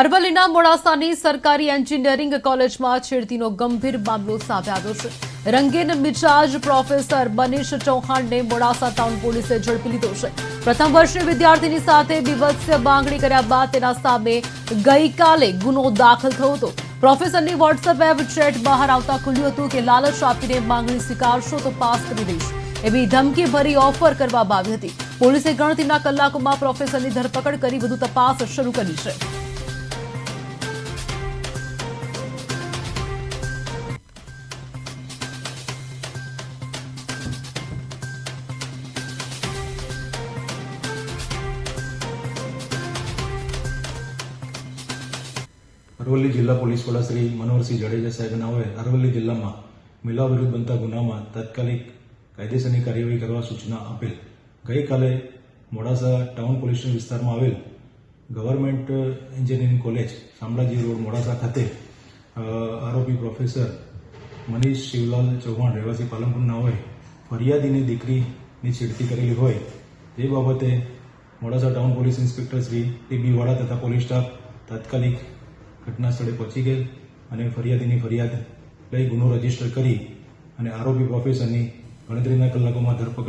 અરવલ્લીના મોડાસાની સરકારી એન્જિનિયરિંગ કોલેજમાં છેડતીનો ગંભીર મામલો સામે આવ્યો છે. રંગીન મિજાજ પ્રોફેસર બનીશ ચૌહાણને મોડાસા ટાઉન પોલીસે ઝડપી લીધો છે. પ્રથમ વર્ષની વિદ્યાર્થીની સાથે બીભત્સ માંગણી કર્યા બાદ તેના સામે ગઈકાલે ગુનો દાખલ થયો હતો. પ્રોફેસરની વોટ્સએપ વેબ ચેટ બહાર આવતા ખુલ્યું હતું કે લાલચ આપીને માંગણી સ્વીકારશો તો પાસ કરી દઈશ. એવી ધમકી ભરી ઓફર કરવામાં આવી હતી. પોલીસે ગણતરીના કલાકોમાં પ્રોફેસરની ધરપકડ કરી વધુ તપાસ શરૂ કરી છે. અરવલ્લી જિલ્લા પોલીસ વડા શ્રી મનોહરસિંહ જાડેજા સાહેબના હોય અરવલ્લી જિલ્લામાં મહિલા વિરુદ્ધ બનતા ગુનામાં તાત્કાલિક કાયદેસરની કાર્યવાહી કરવા સૂચના આપેલ. ગઈકાલે મોડાસા ટાઉન પોલીસ વિસ્તારમાં આવેલ government engineering college, Shamlaji road, Modasa ખાતે આરોપી પ્રોફેસર મનીષ શિવલાલ ચૌહાણ રહેવાસી પાલનપુરના હોય, ફરિયાદીની દીકરીની છેડતી કરેલી હોય, તે બાબતે Modasa town police inspector Shri T B Vala police staff તાત્કાલિક ઘટના સ્થળે પહોંચી ગયેલ અને ફરિયાદીની ફરિયાદ લઈ ગુનો રજિસ્ટર કરી અને આરોપી પ્રોફેસરની ગણતરીના કલાકોમાં ધરપકડ